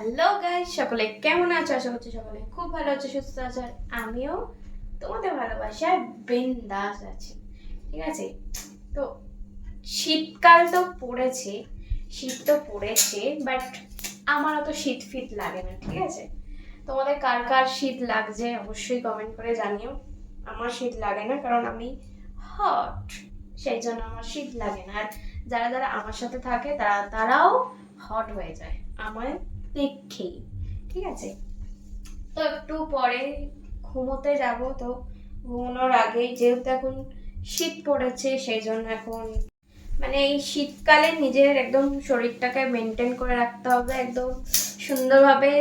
Hello guys সকলে কেমন আছো? আশা করছি সকলে খুব ভালো আছে, সুস্থ আছে। আর আমিও তোমাদের ভালোবাসায় বিন্দাস আছি। ঠিক আছে? তো শীতকাল তো পড়েছে, শীত তো পড়েছে বাট আমার অত শীত ফিট লাগে না, ঠিক আছে? তোমাদের কার কার শীত লাগছে অবশ্যই কমেন্ট করে জানিও। আমার শীত লাগে না, কারণ আমি হট সেই জন্য আমার শীত লাগে না। আর যারা যারা আমার সাথে থাকে, তারা, তারাও হট হয়ে যায়। আমায় দেখেই, ঠিক আছে? তো একটু পরে ঘুমোতে যাব তো। ঘুমানোর আগেই যেহেতু এখন শীত পড়েছে সেই জন্য এখন মানে এই শীতকালে নিজের একদম শরীরটাকে মেনটেন করে রাখতে হবে, একদম সুন্দরভাবে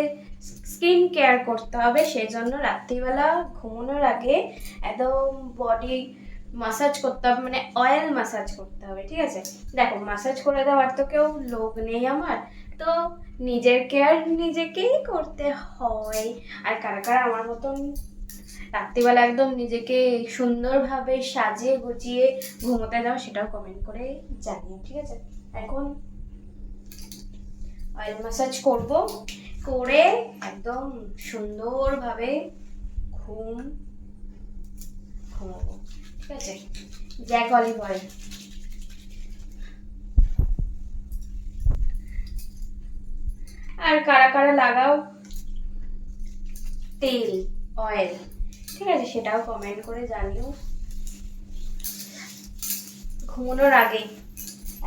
স্কিন কেয়ার করতে হবে। সেই জন্য রাত্রিবেলা ঘুমানোর আগে একদম বডি মাসাজ করতে হবে মানে অয়েল মাসাজ করতে হবে, ঠিক আছে? দেখো মাসাজ করে দেওয়ার তো কেউ লোক নেই আমার। তো নিজের কেয়ার নিজেকেই করতে হয়। আর কারা কারা আমার মতন রাত্রিবেলা একদম নিজেকে সুন্দরভাবে সাজিয়ে গুছিয়ে ঘুমোতে দাও সেটাও কমেন্ট করে জানিও, ঠিক আছে? এখন অয়েল মাসাজ করব, করে একদম সুন্দরভাবে ঘুম, ঘুমাবো, ঠিক আছে? জ্যাক অলিভ অয়েল কারা কারা লাগাও? তেল অয়েল ঠিক আছে সেটাও কমেন্ট করে জানিও। ঘুমানোর আগে।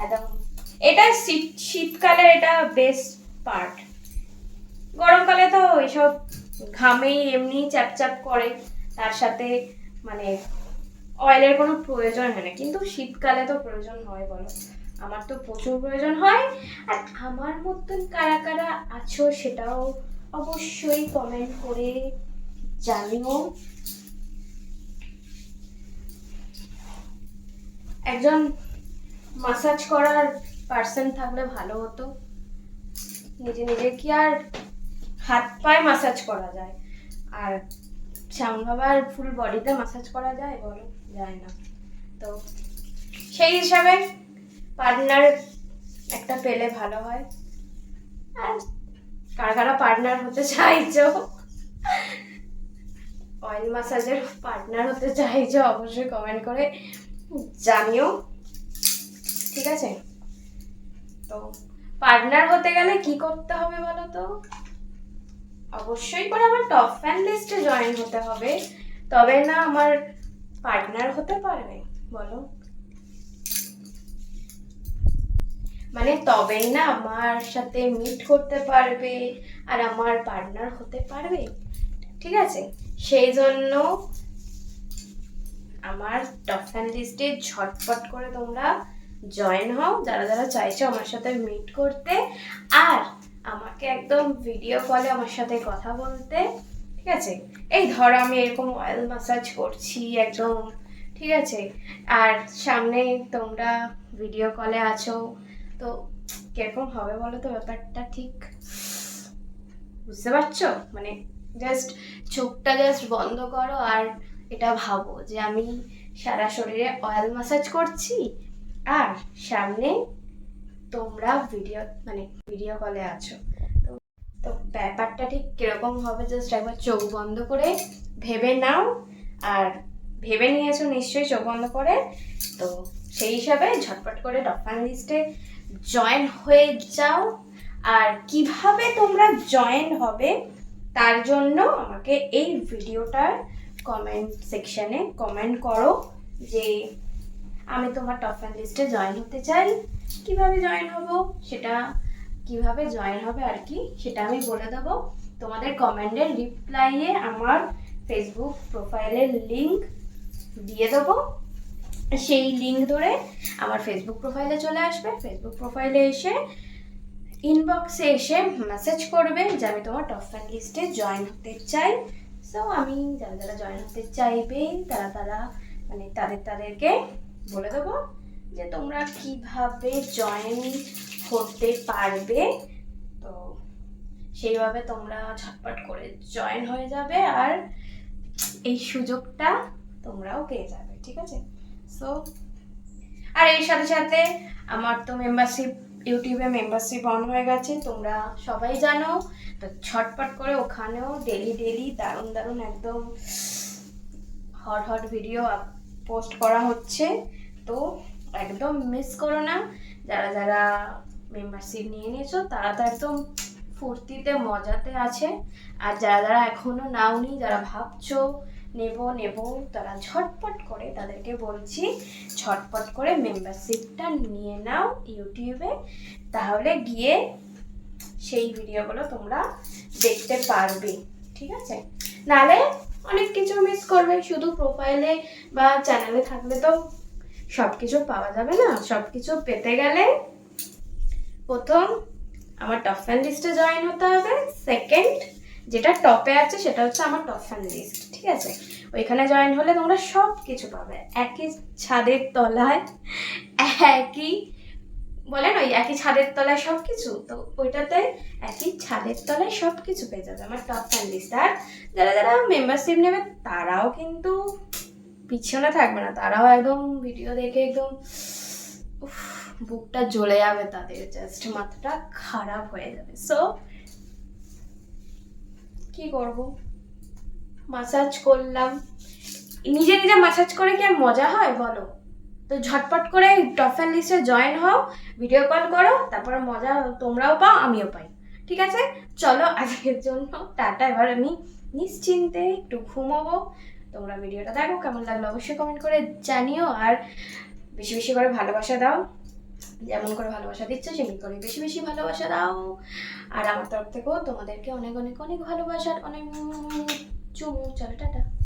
একদম। এটা শীত শীতকালের এটা বেস্ট পার্ট গরমকালে তো এসব ঘামেই এমনি চ্যাপ চ্যাপ করে। তার সাথে মানে অয়েলের কোনো প্রয়োজন হয় না। কিন্তু শীতকালে তো প্রয়োজন হয় বলো। আমার তো প্রচুর প্রয়োজন হয়। আর আমার মতন কারা কারা আছো সেটাও অবশ্যই কমেন্ট করে জানিও। একজন মাসাজ করার পার্সন থাকলে ভালো হতো। নিজে নিজে কি আর হাত পায়ে মাসাজ করা যায়? আর শ্যামল বাবার ফুল বডিতে মাসাজ করা যায় বলো? যায় না। তো সেই হিসাবে পার্টনার একটা পেলে ভালো হয়। আর কারা কারা পার্টনার হতে চাইছো? অয়েল মাসাজের পার্টনার হতে চাইছো, অবশ্যই কমেন্ট করে জানিও। ঠিক আছে? তো পার্টনার হতে গেলে কি করতে হবে বলো তো অবশ্যই করে আমার টপ ফ্যান লিস্টে জয়েন হতে হবে। তবে না আমার পার্টনার হতে পারবে, বলো। মানে তবেই না আমার সাথে মিট করতে পারবে আর আমার পার্টনার হতে পারবে, ঠিক আছে? সেই জন্য আমার টপ ফ্যান লিস্টে ঝটপট করে তোমরা জয়েন হও, যারা যারা চাইছো আমার সাথে মিট করতে। আর আমাকে একদম ভিডিও কলে আমার সাথে কথা বলতে, ঠিক আছে? এই ধরো আমি এরকম অয়েল মাসাজ করছি একদম, ঠিক আছে? আর সামনে তোমরা ভিডিও কলে আছো তো কীরকম হবে বলো তো ব্যাপারটা ঠিক বুঝতে পারছ? মানে জাস্ট চোখটা জাস্ট বন্ধ করো আর এটা ভাবো যে আমি সারা শরীরে অয়েল মাসাজ করছি আর সামনে তোমরা ভিডিও মানে ভিডিও কলে আছো। তো তো ব্যাপারটা ঠিক কীরকম হবে জাস্ট একবার চোখ বন্ধ করে ভেবে নাও আর ভেবে নিয়েছো নিশ্চয়ই চোখ বন্ধ করে, তো সেই হিসাবে ঝটপট করে ডফান লিস্টে জয়েন হয়ে যাও। আর কীভাবে তোমরা জয়েন হবে, তার জন্য আমাকে এই ভিডিওটার কমেন্ট সেকশানে কমেন্ট করো যে আমি তোমার টপ ফ্যান লিস্টে জয়েন হতে চাই। কীভাবে জয়েন হব, সেটা কীভাবে জয়েন হবে আর কি, সেটা আমি বলে দেবো। তোমাদের কমেন্টের রিপ্লাইয়ে আমার ফেসবুক প্রোফাইলের লিঙ্ক দিয়ে দেবো। সেই লিঙ্ক ধরে আমার ফেসবুক প্রোফাইলে চলে আসবে। ফেসবুক প্রোফাইলে এসে ইনবক্সে এসে মেসেজ করবে যে আমি তোমার টপ ফ্যান লিস্টে জয়েন হতে চাই। সো আমি যারা যারা জয়েন হতে চাইবে, তারা তারা মানে তাদের তাদেরকে বলে দেবো যে তোমরা কীভাবে জয়েন হতে পারবে। তো সেইভাবে তোমরা ঝটপট করে জয়েন হয়ে যাবে আর এই সুযোগটা তোমরাও পেয়ে যাবে, ঠিক আছে? সো আর এর সাথে সাথে আমার তো মেম্বারশিপ ইউটিউবে মেম্বারশিপ অন হয়ে গেছে, তোমরা সবাই জানো। তো ছটপট করে ওখানেও ডেলি ডেলি দারুণ দারুণ একদম হট হট ভিডিও পোস্ট করা হচ্ছে। তো একদম মিস করো না, যারা যারা মেম্বারশিপ নিয়ে নিয়েছো, তারা তো একদম ফুর্তিতে মজাতে আছে। আর যারা যারা এখনও নাওনি, যারা ভাবছ নেব নেব। তারা ঝটপট করে তাদেরকে বলছি, ঝটপট করে মেম্বারশিপটা নিয়ে নাও ইউটিউবে। তাহলে গিয়ে সেই ভিডিওগুলো তোমরা দেখতে পারবে, ঠিক আছে? নালে অনেক কিছু মিস করবে, শুধু প্রোফাইলে বা চ্যানেলে থাকলে তো সব কিছু পাওয়া যাবে না। সব কিছু পেতে গেলে প্রথম আমার টপ ফ্যান লিস্টে জয়েন হতে হবে। সেকেন্ড যেটা টপে আছে সেটা হচ্ছে আমার টপ ফ্যান লিস্ট ঠিক আছে? ওইখানে জয়েন হলে তোমরা সব কিছু পাবে। একই ছাদের তলায়, একই, বলেন ওই একই ছাদের তলায় সব কিছু তো ওইটাতে একই ছাদের তলায় সব কিছু পেয়ে যাবে আমার টপ ফ্যান লিস্ট আর যারা যারা মেম্বারশিপ নেবে তারাও কিন্তু পিছনে থাকবে না, তারাও একদম ভিডিও দেখে একদম বুকটা জ্বলে যাবে তাদের জাস্ট মাথাটা খারাপ হয়ে যাবে। সো কি করব? মাসাজ করলাম। নিজে নিজে মাসাজ করে কি আর মজা হয় বলো? তো ঝটপট করে অ্যান্ড লিস্টে জয়েন হও ভিডিও কল করো, তারপরে মজা তোমরাও পাও, আমিও পাই। ঠিক আছে? চলো আজকের জন্য টাটা। এবার আমি নিশ্চিন্তে একটু ঘুমোবো। তোমরা ভিডিওটা দেখো, কেমন লাগল অবশ্যই কমেন্ট করে জানিও, আর বেশি বেশি করে ভালোবাসা দাও। যেমন করে ভালোবাসা দিচ্ছ, সেমনি করে বেশি বেশি ভালোবাসা দাও আর আমার তরফ থেকেও তোমাদেরকে অনেক অনেক অনেক ভালোবাসার, অনেক চুমু, চলো টাটা।